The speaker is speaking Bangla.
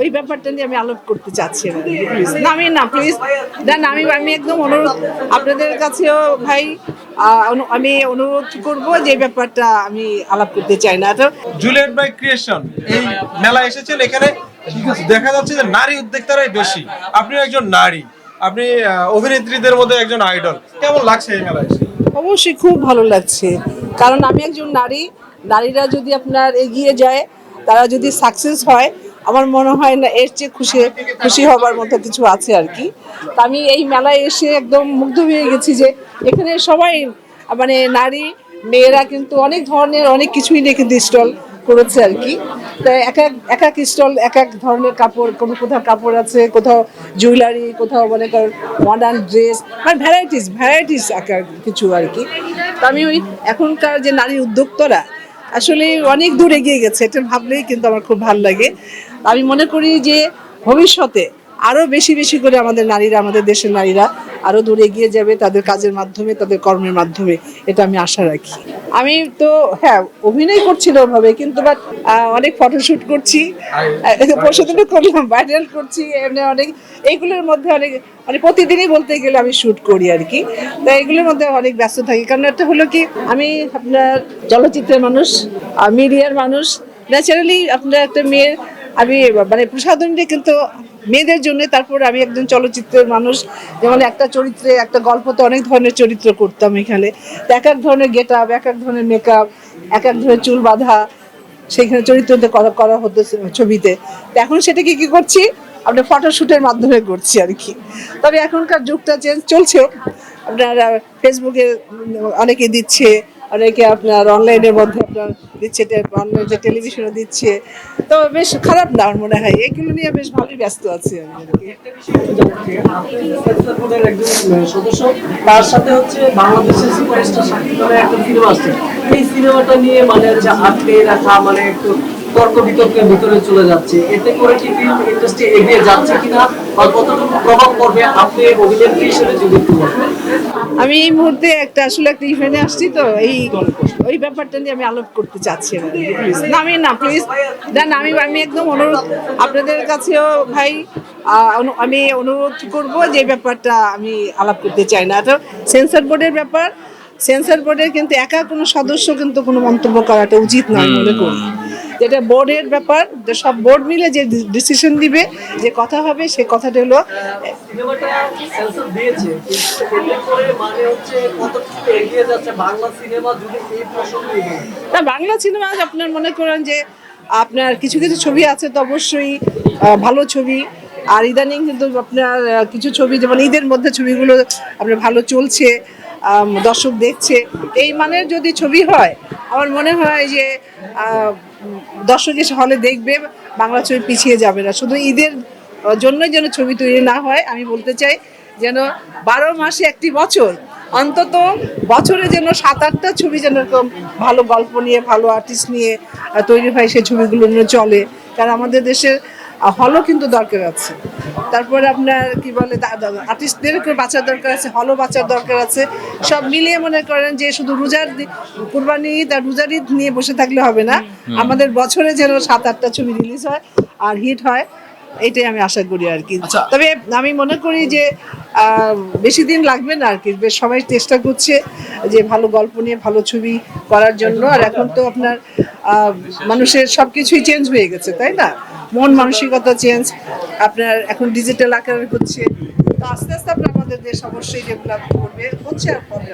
ওই ব্যাপারটা নিয়ে আমি আলোপ করতে চাচ্ছি না। না আমি না প্লিজ না না, আমি আমি একদম অনুরোধ আপনাদের কাছেও ভাই আমি অনুরোধ করব যে ব্যাপারটা আমি আলাপ করতে চাই না। তো জুলিয়েট বাই ক্রিয়েশন এই মেলা এসেছেন এখানে। দেখা যাচ্ছে যে নারী উদ্যোক্তারাই বেশি। আপনি একজন নারী। আপনি অভিনেত্রীদের মধ্যে একজন আইডল কেমন লাগছে এই মেলায় এসে? অবশ্যই খুব ভালো লাগছে। কারণ আমি একজন নারী। নারীরা যদি আপনার এগিয়ে যায় তারা যদি সাকসেস হয় আমার মনে হয় না, এর চেয়ে খুশি খুশি হবার মতো কিছু আছে আর কি। আমি এই মেলায় এসে একদম মুগ্ধ হয়ে গেছি যে এখানে সবাই মানে নারী, মেয়েরা কিন্তু অনেক ধরনের, অনেক কিছুই নিয়ে কিন্তু স্টল করেছে আর কি। তো এক এক এক এক স্টল, এক এক ধরনের কাপড়, কোনো কোথাও কাপড় আছে, কোথাও জুয়েলারি, কোথাও মনে কর মডার্ন ড্রেস মানে ভ্যারাইটিস ভ্যারাইটিস আকার কিছু আর কি। তো আমি ওই এখনকার যে নারী উদ্যোক্তরা আসলে অনেক দূর এগিয়ে গেছে, এটা ভাবলেই কিন্তু আমার খুব ভালো লাগে। আমি মনে করি যে ভবিষ্যতে আরও বেশি বেশি করে আমাদের নারীরা আমাদের দেশের নারীরা আরও দূর এগিয়ে যাবে তাদের কাজের মাধ্যমে তাদের কর্মের মাধ্যমে। এটা আমি আশা রাখি। আমি তো হ্যাঁ অভিনয় করছিল ওভাবে কিন্তু বাট অনেক ফটোশুট করছি। পরশুদিনও করলাম ভাইরাল করছি এমনি অনেক এইগুলোর মধ্যে অনেক মানে প্রতিদিনই বলতে গেলে আমি শ্যুট করি আর কি। তো এগুলোর মধ্যে অনেক ব্যস্ত থাকি। কারণ একটা হলো কি আমি আপনার চলচ্চিত্রের মানুষ মিডিয়ার মানুষ। ন্যাচারালি আপনার একটা মেয়ের আমি মানে প্রসাধনটা কিন্তু মেয়েদের জন্য তারপর আমি একজন চলচ্চিত্রের মানুষ। যেমন একটা চরিত্রে, একটা গল্পতে অনেক ধরনের চরিত্র করতাম এখানে। এক এক ধরনের গেট আপ এক এক ধরনের মেকআপ এক এক ধরনের চুল বাঁধা, সেইখানে চরিত্রতে করা করা হতো ছবিতে। এখন সেটাকে কি করছি? আপনার ফটোশ্যুটের মাধ্যমে করছি আর কি। তবে এখনকার যুগটা চেঞ্জ চলছে আপনার ফেসবুকে অনেকে দিচ্ছে অনেকে আপনার অনলাইনের মধ্যে আপনার দিচ্ছে অনলাইন টেলিভিশনে দিচ্ছে। তো বেশ খারাপ না আমার মনে হয়? এগুলো নিয়ে বেশ ভালোই ব্যস্ত আছি আমি তার সাথে হচ্ছে বাংলাদেশের সুপারস্টার শাকিব খানের একটা সিনেমা এই সিনেমাটা নিয়ে মানে হচ্ছে আটকে রাখা মানে একটু তর্ক বিতর্কের ভিতরে চলে যাচ্ছে। এতে করে কি ফিল্ম ইন্ডাস্ট্রি এগিয়ে যাচ্ছে কিনা বা কতটুকু প্রভাব পড়বে আপনি অভিনেত্রী হিসেবে যদি একটু। আমি এই মুহূর্তে একটা আসলে একটা ইভেন্টে আসছি তো এই ওই ব্যাপারটা নিয়ে আমি আলোপ করতে চাচ্ছি না না আমি না প্লিজ না না, আমি আমি একদম অনুরোধ আপনাদের কাছেও ভাই অনু- আমি অনুরোধ করব যে এই ব্যাপারটা আমি আলাপ করতে চাই না। তো সেন্সর বোর্ডের ব্যাপার সেন্সর বোর্ডের কিন্তু একা কোনো সদস্য কিন্তু কোনো মন্তব্য করাটা উচিত নয় মনে করি। যেটা বোর্ডের ব্যাপার যে সব বোর্ড মিলে যে ডিসিশন দিবে যে কথা হবে সে কথাটা হলো মানে। না বাংলা সিনেমা আপনার মনে করেন যে আপনার কিছু কিছু ছবি আছে তো অবশ্যই ভালো ছবি আর ইদানিং কিন্তু আপনার কিছু ছবি যেমন ঈদের মধ্যে ছবিগুলো আপনার ভালো চলছে দর্শক দেখছে। এই মানের যদি ছবি হয়, আমার মনে হয় যে দর্শক এসে হলে দেখবে, বাংলা ছবি পিছিয়ে যাবে না। শুধু ঈদের জন্যই যেন ছবি তৈরি না হয়, আমি বলতে চাই যেন বারো মাসে একটি বছর, অন্তত বছরে যেন সাত আটটা ছবি যেন এরকম ভালো গল্প নিয়ে, ভালো আর্টিস্ট নিয়ে তৈরি হয়, সেই ছবিগুলো চলে। কারণ আমাদের দেশের হলও কিন্তু দরকার আছে। তারপরে আপনার কি বলে আর্টিস্টদেরকে বাঁচার দরকার আছে হলও বাঁচার দরকার আছে। সব মিলিয়ে মনে করেন যে শুধু রোজার কোরবানি ঈদ আর রোজার ঈদ নিয়ে বসে থাকলে হবে না। আমাদের বছরে যেন সাত আটটা ছবি রিলিজ হয় আর হিট হয় এটাই আমি আশা করি আর কি। তবে আমি মনে করি যে বেশি দিন লাগবে না আর কি। বেশ সবাই চেষ্টা করছে যে ভালো গল্প নিয়ে, ভালো ছবি করার জন্য। আর এখন তো আপনার মানুষের সব কিছুই চেঞ্জ হয়ে গেছে, তাই না? মন মানসিকতা চেঞ্জ আপনার এখন ডিজিটাল আকারে হচ্ছে। তো আস্তে আস্তে আপনার আমাদের দেশ অবশ্যই ডেভেলপ করবে। হচ্ছে আর হবে।